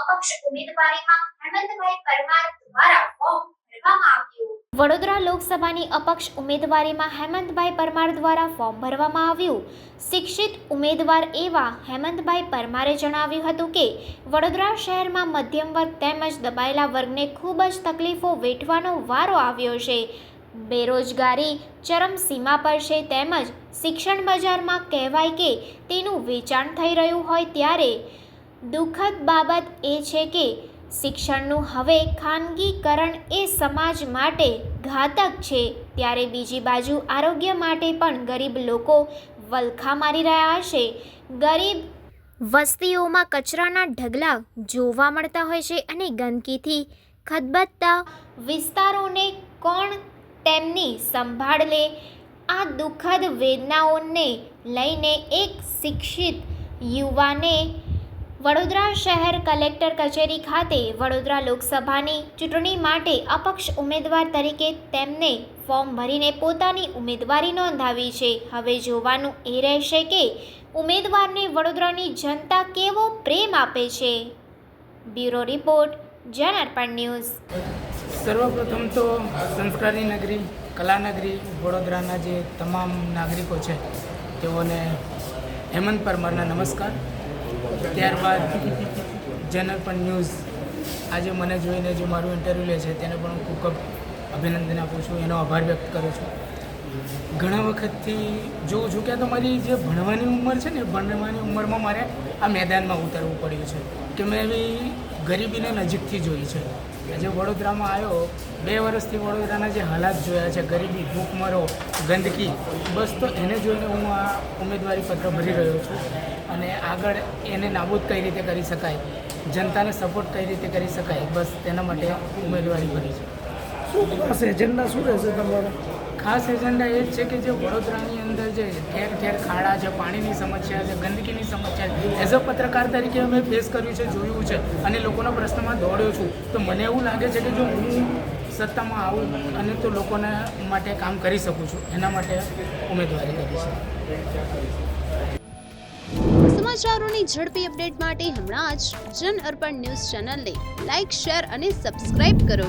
અપક્ષ ઉમેદવારીમાં હેમંતભાઈ પરમાર દ્વારા ફોર્મ ભરવામાં આવ્યું. વડોદરા લોકસભાની અપક્ષ ઉમેદવારીમાં હેમંતભાઈ પરમાર દ્વારા ફોર્મ ભરવામાં આવ્યું. શિક્ષિત ઉમેદવાર એવા હેમંતભાઈ પરમારે જણાવ્યું હતું કે, વડોદરા શહેરમાં મધ્યમ વર્ગ તેમજ દબાયેલા વર્ગને ખૂબ જ તકલીફો વેઠવાનો વારો આવ્યો છે. બેરોજગારી ચરમસીમા પર છે તેમજ શિક્ષણ બજારમાં કહેવાય કે તેનું વેચાણ થઈ રહ્યું હોય ત્યારે દુઃખદ બાબત એ છે કે શિક્ષણનું હવે ખાનગીકરણ એ સમાજ માટે ઘાતક છે. ત્યારે બીજી બાજુ આરોગ્ય માટે પણ ગરીબ લોકો વલખા મારી રહ્યા હશે ગરીબ વસ્તીઓમાં કચરાના ઢગલા જોવા મળતા હોય છે અને ગંદકીથી ખદબદતા વિસ્તારોને કોણ તેમની સંભાળ લે. આ દુઃખદ વેદનાઓને લઈને એક શિક્ષિત યુવાને વડોદરા શહેર કલેક્ટર કચેરી ખાતે વડોદરા લોકસભાની ચૂંટણી માટે અપક્ષ ઉમેદવાર તરીકે તેમને ફોર્મ ભરીને પોતાની ઉમેદવારી નોંધાવી છે. હવે જોવાનું એ રહેશે કે ઉમેદવારને વડોદરાની જનતા કેવો પ્રેમ આપે છે. Bureau report, Jan news. સર્વપ્રથમ તો સંસ્કારી નગરી, કલાનગરી, વડોદરાના જે તમામ નાગરિકો છે, તેઓને હેમંત પરમારના નમસ્કાર. ત્યારબાદ જનરલ પણ ન્યૂઝ આજે મને જોઈને જે મારું ઇન્ટરવ્યૂ લે છે, તેને પણ હું ખૂબ અભિનંદન આપું છું, એનો આભાર વ્યક્ત કરું છું. ઘણા વખતથી જોઉં છું કે તમારી જે ભણવાની ઉંમર છે ને, ભણવાની ઉંમરમાં મારે આ મેદાનમાં ઉતરવું પડ્યું છે. કે મેં એવી ગરીબીને નજીકથી જોઈ છે. આજે વડોદરામાં આવ્યો, બે વર્ષથી વડોદરાના જે હાલાત જોયા છે, ગરીબી, ભૂખમરો, ગંદકી, બસ તો એને જોઈને હું આ ઉમેદવારી પત્ર ભરી રહ્યો છું અને આગળ એને નાબૂદ કઈ રીતે કરી શકાય, જનતાને સપોર્ટ કઈ રીતે કરી શકાય, બસ તેના માટે ઉમેદવારી ભરી છે. શું એજન્ડા શું રહેશે તમારો? ખાસ એજન્ડા એ જ છે કે જે વડોદરાની અંદર જે ઠેર ઠેર ખાડા છે, પાણીની સમસ્યા છે, ગંદકીની સમસ્યા છે. એઝ અ પત્રકાર તરીકે અમે ફેસ કર્યું છે, જોયું છે અને લોકોના પ્રશ્નમાં દોડ્યો છું. તો મને એવું લાગે છે કે જો હું સત્તામાં આવું અને તો લોકોના માટે કામ કરી શકું છું. એના માટે ઉમેદવારી કરી છે. સમાચારોની ઝડપી અપડેટ માટે હમણાં જ જન અર્પણ ન્યૂઝ ચેનલને લાઇક શેર અને સબસ્ક્રાઇબ કરો.